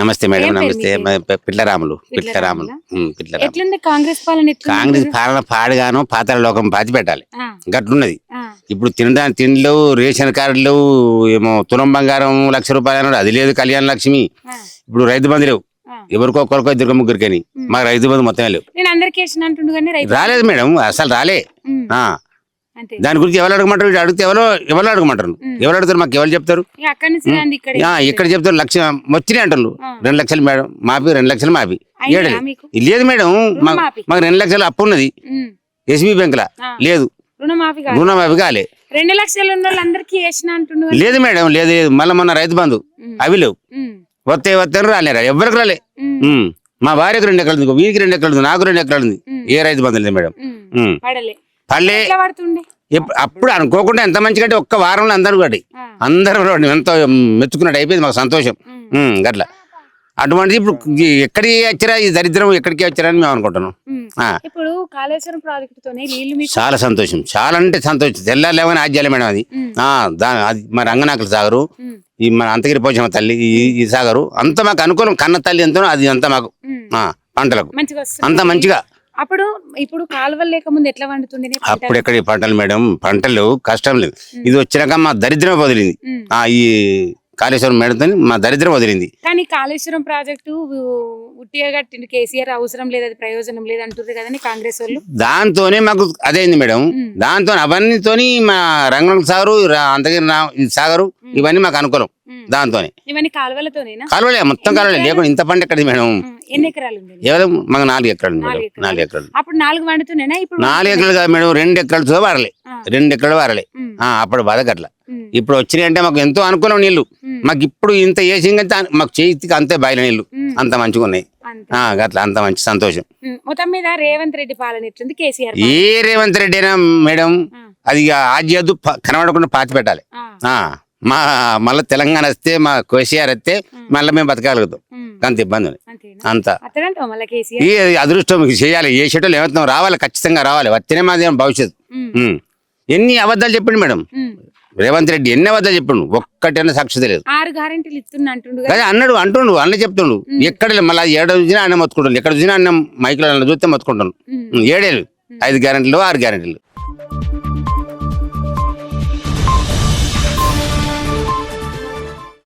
నమస్తే. మేడం నమస్తే. పిట్లరాములు పిట్లరాములు కాంగ్రెస్ పాలన కాంగ్రెస్ పాలన పాడుగాను పాతాళ లోకం పాతి పెట్టాలి. గట్లున్నది. ఇప్పుడు తినడానికి తిండ్లు రేషన్ కార్డులు ఏమో తులం బంగారం లక్ష రూపాయలు అన్నాడు. అది లేదు కళ్యాణ లక్ష్మి. ఇప్పుడు రైతు బంధు లేవు. ఎవరికో ఒక్కరికో ఇద్దరు ముగ్గురికని. మాకు రైతు బంధు మొత్తం లేవు. రాలేదు మేడం అసలు రాలే. దాని గురించి ఎవరు అడగమంటారు? వీడు అడిగితే ఎవరో ఎవరు అడగమంటారు. ఎవరు అడుగుతారు? మాకు ఎవరు చెప్తారు? ఇక్కడ చెప్తారు లక్ష వచ్చినాయి అంటారు. రెండు లక్షలు మేడం మాపి రెండు లక్షలు మాపి లేదు మేడం. మాకు రెండు లక్షలు అప్పు ఉన్నది. ఎస్బీ బ్యాంక్ లా. లేదు. రుణమాఫీ కాలే. రెండు లక్షలు లేదు మేడం లేదు లేదు. మళ్ళీ మొన్న రైతు బంధు. అవి లేవు. వస్తే వస్తే రాలేరా ఎవరికి రాలే. మా భార్యకు రెండు ఎకరాలు ఉంది వీరికి రెండు ఎకరాలు ఉంది నాకు రెండు ఎకరాలు ఉంది. ఏ రైతు బంధు లేదు మేడం. పల్లె అప్పుడు అనుకోకుండా ఎంత మంచిగా అంటే ఒక్క వారంలో అందరూ ఆ, అందరూ ఎంతో మెచ్చుకున్నట్టు అయిపోయింది మాకు సంతోషం. గట్ల. అటువంటిది ఇప్పుడు ఎక్కడికి వచ్చారా ఈ దరిద్రం ఎక్కడికి వచ్చారా అని మేము అనుకుంటున్నాం. ఇప్పుడు కాళేశ్వరం చాలా సంతోషం. చాలా అంటే సంతోషం. తెల్లారులేమని ఆజ్యాలే మేడం అది. ఉమ్, ఆ, దా అది మన రంగనాకుల సాగరు. ఈ మన అంతగిరి పోచమ్మ తల్లి ఈ సాగరు. అంత మాకు అనుకూలం. కన్న తల్లి ఎంతనో అది అంత మాకు. పంటలకు. అంత మంచిగా. అప్పుడు ఇప్పుడు కాలువలు లేకముందు ఎట్లా వండుతుండే అప్పుడు ఎక్కడ పంటలు మేడం? పంటలు కష్టం లేదు. ఇది వచ్చినాక మా దరిద్రం వదిలింది. ఆ ఈ కాళేశ్వరం మేడంతో మా దరిద్రం వదిలింది. కానీ కాళేశ్వరం ప్రాజెక్టు ఉట్టిగా కట్టిండు కేసీఆర్ అవసరం లేదు అది ప్రయోజనం లేదు అంటుర్రు కదండి కాంగ్రెస్ వాళ్ళు. దాంతోనే మాకు అదైంది మేడం. దాంతో అవన్నీతోని మా రంగనాథ సాగరు అంతగిరి సాగరు ఇవన్నీ మాకు అనుకూలం. దాంతోనే. ఇవన్నీ కాలువలతోనేనా? కాలువలే మొత్తం కాలువలే లేకుండా ఇంత పంట ఎక్కడిది మేడం. ఎన్ని ఎకరాలు కేవలం మాకు నాలుగు ఎకరాలు మేడం నాలుగు ఎకరాలు. అప్పుడు నాలుగు వండుతున్నాయినా ఇప్పుడు నాలుగు ఎకరాలు కాదు మేడం రెండు ఎకరాలతో వారలే. రెండు ఎకరాలు వారలే అప్పుడు బాధ ఇప్పుడు వచ్చినాయి అంటే మాకు ఎంతో అనుకూలం నీళ్ళు మాకు ఇప్పుడు ఇంత అంతే మాకు చేతికి అంతే బయల ఉమ్. అంత మంచిగా ఉన్నాయి గట్ల అంత మంచి సంతోషం. మొత్తం మీద రేవంత్ రెడ్డి పాలన ఎట్లుంది? కేసీఆర్ ఏ రేవంత్ రెడ్డి అయినా మేడం. అది ప- కనబడకుండా పాతి పెట్టాలి. మా మళ్ళీ తెలంగాణ వస్తే మా కేసీఆర్ వస్తే మళ్ళీ మేము బతకగలుగుతాం. అంత ఇబ్బంది అంత. ఈ అదృష్టం చేయాలి. ఏ షెడ్యూల్ ఏమవుతున్నాం రావాలి ఖచ్చితంగా రావాలి. వస్తేనే మాది భవిష్యత్తు. ఎన్ని అబద్ధాలు చెప్పిండు మేడం. రేవంత్ రెడ్డి ఎన్ని అబద్ధాలు చెప్పిండు. ఒక్కటైనా సాక్షి లేదు ఆరు గ్యారెంటీలు ఇస్తున్నా అంటుండు కదా. అదే అన్నాడు అంటుండు అన్న చెప్తుండు. ఎక్కడ మళ్ళీ ఏడ చూసినా అన్న మొత్తుకుంటాడు. ఎక్కడ చూసినా అన్న మైకులో అన్న చూస్తే మొత్తుకుంటాను ఉమ్, ఏడేళ్ళు. ఐదు గ్యారెంటీలు ఆరు గ్యారెంటీలు